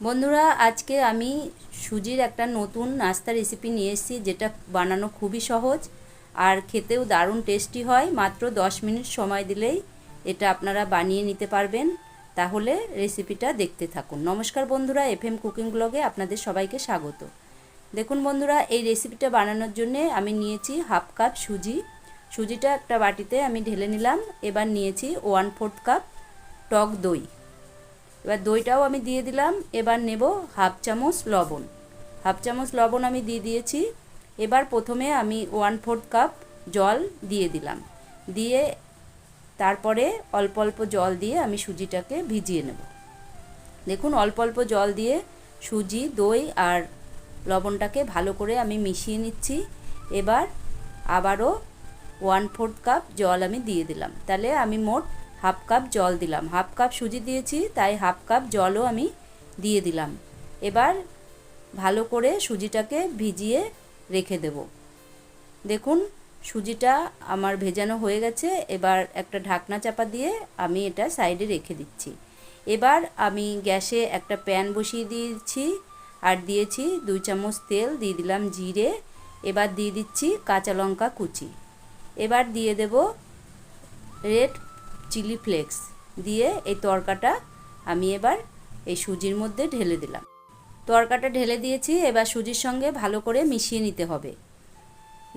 বন্ধুরা, আজকে আমি সুজির একটা নতুন নাস্তা রেসিপি নিয়ে এসেছি, যেটা বানানো খুবই সহজ আর খেতেও দারুণ টেস্টি হয়। মাত্র 10 মিনিট সময় দিলেই এটা আপনারা বানিয়ে নিতে পারবেন। তাহলে রেসিপিটা দেখতে থাকুন। নমস্কার বন্ধুরা এফ এম কুকিং ব্লগে আপনাদের সবাইকে স্বাগত। দেখুন বন্ধুরা, এই রেসিপিটা বানানোর জন্য আমি নিয়েছি হাফ কাপ সুজি। সুজিটা একটা বাটিতে আমি ঢেলে নিলাম। এবার নিয়েছি ওয়ান ফোর্থ কাপ টক দই। এবার দইটাও আমি দিয়ে দিলাম, এবার নেব হাফ চামচ লবণ। হাফ চামচ লবণ আমি দিয়ে দিয়েছি, এবার প্রথমে আমি ওয়ান ফোর্থ কাপ জল দিয়ে দিলাম। দিয়ে তারপরে অল্প অল্প জল দিয়ে আমি সুজিটাকে ভিজিয়ে নেব। দেখুন, অল্প অল্প জল দিয়ে সুজি, দই আর লবণটাকে ভালো করে আমি মিশিয়ে নিচ্ছি। এবার আবারও ওয়ান ফোর্থ কাপ জল আমি দিয়ে দিলাম। তাহলে আমি মোট হাফ কাপ জল দিলাম। হাফ কাপ সুজি দিয়েছি, তাই হাফ কাপ জলও আমি দিয়ে দিলাম। এবার ভালো করে সুজিটাকে ভিজিয়ে রেখে দেব। দেখুন, সুজিটা আমার ভেজানো হয়ে গেছে। এবার একটা ঢাকনা চাপা দিয়ে আমি এটা সাইডে রেখে দিচ্ছি। এবার আমি গ্যাসে একটা প্যান বসিয়ে দিয়েছি আর দিয়েছি দুই চামচ তেল, দিয়ে দিলাম জিরে। এবার দিয়ে দিচ্ছি কাঁচা লঙ্কা কুচি। এবার দিয়ে দেব রেড চিলি ফ্লেক্স দিয়ে এই তরকাটা আমি এবার এই সুজির মধ্যে ঢেলে দিলাম। তরকাটা ঢেলে দিয়েছি, এবার সুজির সঙ্গে ভালো করে মিশিয়ে নিতে হবে।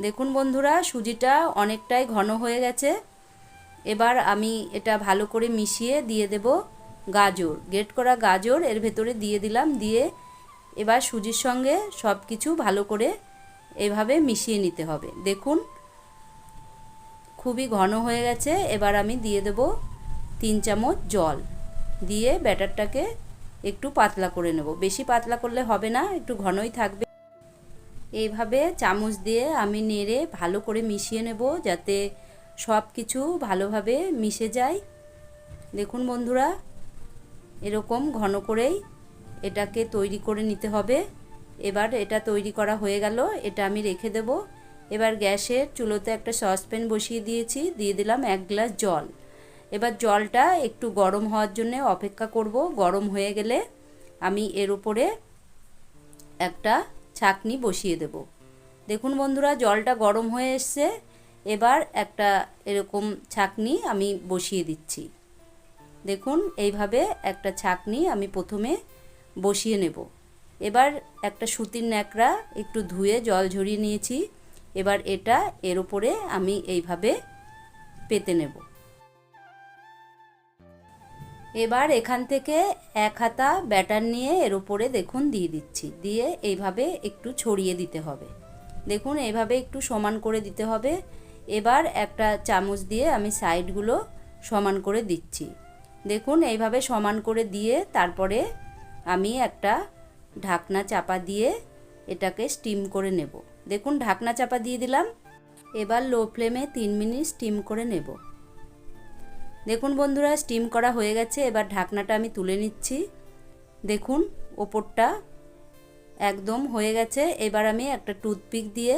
দেখুন বন্ধুরা, সুজিটা অনেকটাই ঘন হয়ে গেছে। এবার আমি এটা ভালো করে মিশিয়ে দিয়ে দেব গাজর। গ্রেট করা গাজর এর ভেতরে দিয়ে দিলাম, দিয়ে এবার সুজির সঙ্গে সব কিছু ভালো করে এভাবে মিশিয়ে নিতে হবে। দেখুন খুবই ঘন হয়ে গেছে, এবার আমি দিয়ে দেব তিন চামচ জল। দিয়ে ব্যাটারটাকে একটু পাতলা করে নেব। বেশি পাতলা করলে হবে না, একটু ঘনই থাকবে। এইভাবে চামচ দিয়ে আমি নেড়ে ভালো করে মিশিয়ে নেব যাতে সব কিছু ভালোভাবে মিশে যায়। দেখুন বন্ধুরা, এরকম ঘন করেই এটাকে তৈরি করে নিতে হবে। এবার এটা তৈরি করা হয়ে গেল, এটা আমি রেখে দেব। এবার গ্যাসের চুলোতে একটা সসপ্যান বসিয়ে দিয়েছি, দিয়ে দিলাম এক গ্লাস জল। এবার জলটা একটু গরম হওয়ার জন্য অপেক্ষা করব। গরম হয়ে গেলে আমি এর উপরে একটা ছাকনি বসিয়ে দেব। দেখুন বন্ধুরা, জলটা গরম হয়ে এসছে। এবার একটা এরকম ছাকনি আমি বসিয়ে দিচ্ছি। দেখুন, এইভাবে একটা ছাকনি আমি প্রথমে বসিয়ে নেব। এবার একটা সুতির ন্যাকড়া একটু ধুয়ে জল ঝরিয়ে নিয়েছি। এবার এটা এর উপরে আমি এইভাবে পেতে নেব। এবার এখান থেকে এক হাতা ব্যাটার নিয়ে এর উপরে দেখুন দিয়ে দিচ্ছি। দিয়ে এইভাবে একটু ছড়িয়ে দিতে হবে। দেখুন, এইভাবে একটু সমান করে দিতে হবে। এবার একটা চামচ দিয়ে আমি সাইডগুলো সমান করে দিচ্ছি। দেখুন, এইভাবে সমান করে দিয়ে তারপরে আমি একটা ঢাকনা চাপা দিয়ে এটাকে স্টিম করে নেব। দেখুন ঢাকনা চাপা দিয়ে দিলাম। এবার লো ফ্লেমে তিন মিনিট স্টিম করে নেব। দেখুন বন্ধুরা, স্টিম করা হয়ে গেছে। এবার ঢাকনাটা আমি তুলে নিচ্ছি। দেখুন, ওপরটা একদম হয়ে গেছে। এবার আমি একটা টুথপিক দিয়ে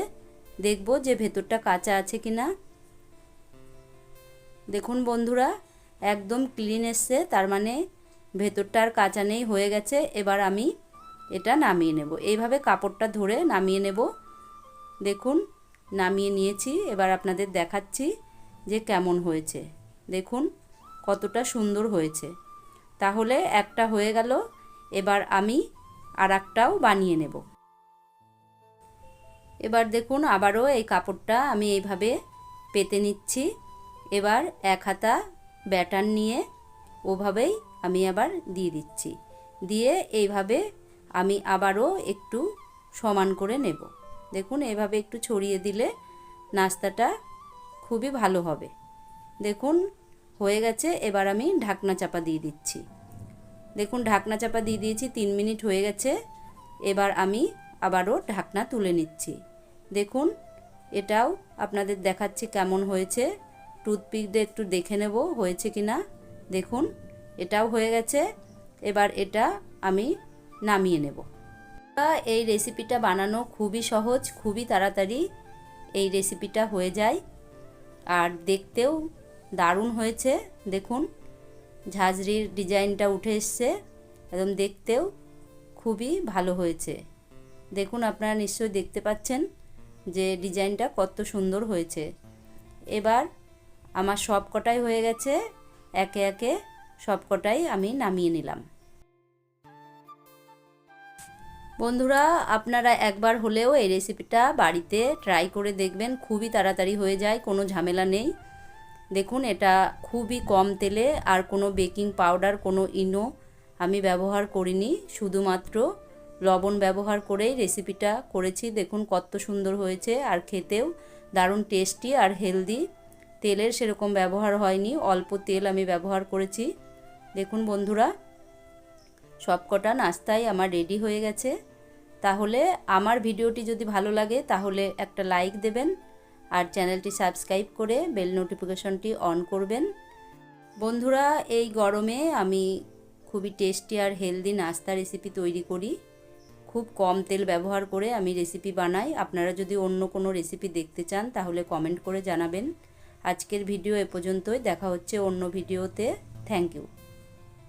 দেখব যে ভেতরটা কাঁচা আছে কি না দেখুন বন্ধুরা, একদম ক্লিন এসছে। তার মানে ভেতরটা আর কাঁচা নেই, হয়ে গেছে। এবার আমি এটা নামিয়ে নেব। এইভাবে কাপড়টা ধরে নামিয়ে নেব। দেখুন, নামিয়ে নিয়েছি। এবার আপনাদের দেখাচ্ছি যে কেমন হয়েছে। দেখুন, কতটা সুন্দর হয়েছে। তাহলে একটা হয়ে গেল, এবার আমি আর একটাও বানিয়ে নেব। এবার দেখুন, আবারও এই কাপড়টা আমি এইভাবে পেতে নিচ্ছি। এবার এক হাতা ব্যাটার নিয়ে ওভাবেই আমি আবার দিয়ে দিচ্ছি। দিয়ে এইভাবে আমি আবারও একটু সমান করে নেব। দেখুন, এভাবে একটু ছড়িয়ে দিলে নাস্তাটা খুবই ভালো হবে। দেখুন, হয়ে গেছে, এবার আমি ঢাকনা চাপা দিয়ে দিচ্ছি। দেখুন, ঢাকনা চাপা দিয়ে দিয়েছি, তিন মিনিট হয়ে গেছে, এবার আমি আবারও ঢাকনা তুলে নিচ্ছি। দেখুন, এটাও আপনাদের দেখাচ্ছি কেমন হয়েছে। টুথপিক দিয়ে একটু দেখে নেব, হয়েছে কি না। দেখুন, এটাও হয়ে গেছে, এবার এটা আমি নামিয়ে নেব। এই রেসিপিটা বানানো খুবই সহজ, খুবই তাড়াতাড়ি এই রেসিপিটা হয়ে যায়। আর দেখতেও দারুণ হয়েছে, দেখুন, ঝাঁঝরির ডিজাইনটা উঠে এসছে, একদম দেখতেও খুবই ভালো হয়েছে। দেখুন, আপনারা নিশ্চয়ই দেখতে পাচ্ছেন যে ডিজাইনটা কত সুন্দর হয়েছে। এবার আমার সব কটাই হয়ে গেছে, একে একে সব কটাই আমি নামিয়ে নিলাম। বন্ধুরা, আপনারা একবার হলেও এই রেসিপিটা বাড়িতে ট্রাই করে দেখবেন, খুবই তাড়াতাড়ি হয়ে যায়, কোনো ঝামেলা নেই। দেখুন, এটা খুবই কম তেলে আর কোনো বেকিং পাউডার কোনো ইনো আমি ব্যবহার করিনি। শুধুমাত্র লবণ ব্যবহার করেই রেসিপিটা করেছি। দেখুন, কত সুন্দর হয়েছে আর খেতেও দারুণ টেস্টি আর হেলদি তেলের সেরকম ব্যবহার হয়নি, অল্প তেল আমি ব্যবহার করেছি। দেখুন, বন্ধুরা সবকটা নাস্তাই আমার রেডি হয়ে গেছে। তাহলে আমার ভিডিওটি যদি ভালো লাগে, তাহলে একটা লাইক দেবেন আর চ্যানেলটি সাবস্ক্রাইব করে বেল নোটিফিকেশনটি অন করবেন। বন্ধুরা, এই গরমে আমি খুবই টেস্টি আর হেলদি নাস্তা রেসিপি তৈরি করি। খুব কম তেল ব্যবহার করে আমি রেসিপি বানাই। আপনারা যদি অন্য কোনো রেসিপি দেখতে চান, তাহলে কমেন্ট করে জানাবেন। আজকের ভিডিও এ পর্যন্তই। দেখা হচ্ছে অন্য ভিডিওতে থ্যাংক ইউ